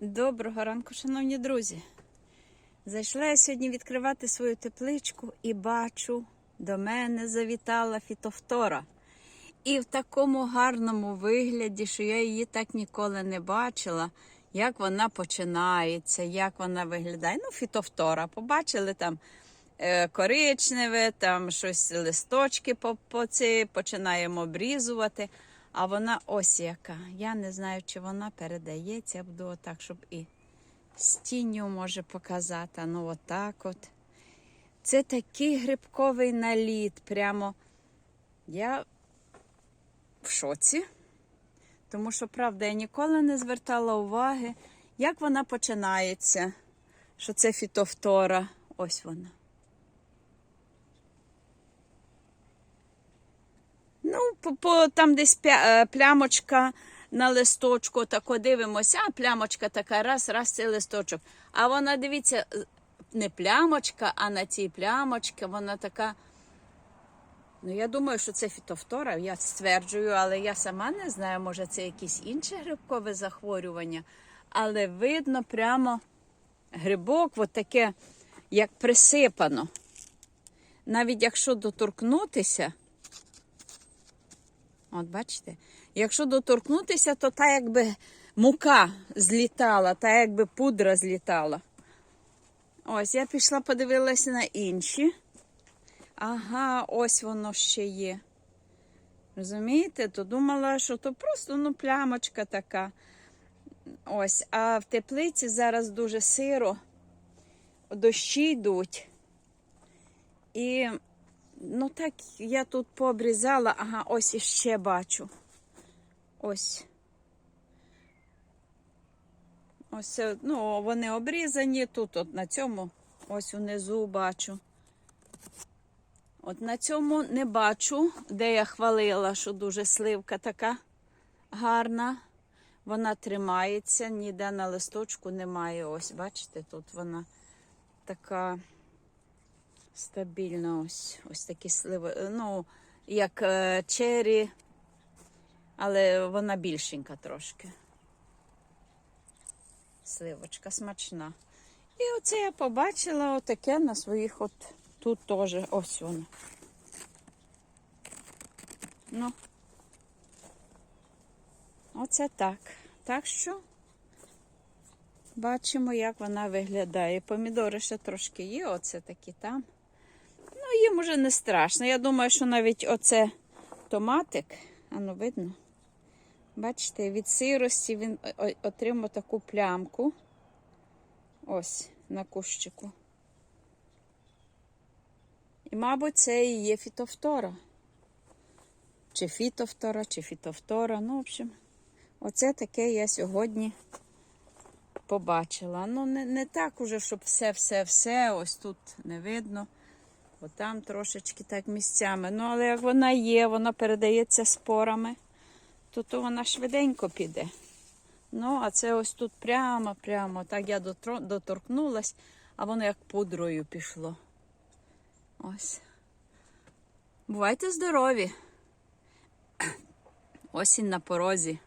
Доброго ранку, шановні друзі. Зайшла я сьогодні відкривати свою тепличку і бачу, до мене завітала фітофтора. І в такому гарному вигляді, що я її так ніколи не бачила, як вона починається, як вона виглядає. Ну, фітофтора. Побачили там е, коричневе, там щось листочки по, по ці, починаємо обрізувати. А вона ось яка. Я не знаю, чи вона передається. Буду отак, щоб і з тінню може показати. Ну, отак от. Це такий грибковий наліт. Прямо я в шоці. Тому що, правда, я ніколи не звертала уваги, як вона починається. Що це фітофтора. Ось вона. Ну, по, по, там десь пя- е, плямочка на листочку, тако дивимося, а плямочка така, раз, раз цей листочок. А вона, дивіться, не плямочка, а на цій плямочці вона така. Ну, я думаю, що це фітофтора, я стверджую, але я сама не знаю, може це якесь інше грибкове захворювання. Але видно прямо грибок, от таке, як присипано. Навіть якщо доторкнутися, От бачите, якщо доторкнутися, то та якби мука злітала, та якби пудра злітала. Ось, я пішла, подивилася на інші. Ага, ось воно ще є. Розумієте? То думала, що то просто ну, плямочка така. Ось, а в теплиці зараз дуже сиро, дощі йдуть. І Ну так, я тут пообрізала, ага, ось іще бачу. Ось. Ось, ну, вони обрізані. Тут, от на цьому, ось унизу бачу. От на цьому не бачу, де я хвалила, що дуже сливка така гарна. Вона тримається, ніде на листочку немає. Ось, бачите, тут вона така. Стабільно ось ось такі сливи. Ну, як е, чері, але вона більшенька трошки. Сливочка смачна. І оце я побачила отаке на своїх от тут теж ось воно. Ну, оце так. Так що бачимо, як вона виглядає. Помідори ще трошки є, оце такі там. Ну, їм уже не страшно. Я думаю, що навіть оце томатик, воно видно. Бачите, від сирості він о- отримав таку плямку. Ось на кущику. І, мабуть, це і є фітофтора. Чи фітофтора, чи фітофтора. Ну, в общем, оце таке я сьогодні побачила. Ну, не, не так уже, щоб все-все-все. Ось тут не видно. Бо там трошечки так місцями. Ну, але як вона є, вона передається спорами, то, то вона швиденько піде. Ну, а це ось тут прямо-прямо. Так я доторкнулась, а воно як пудрою пішло. Ось. Бувайте здорові. Осінь на порозі.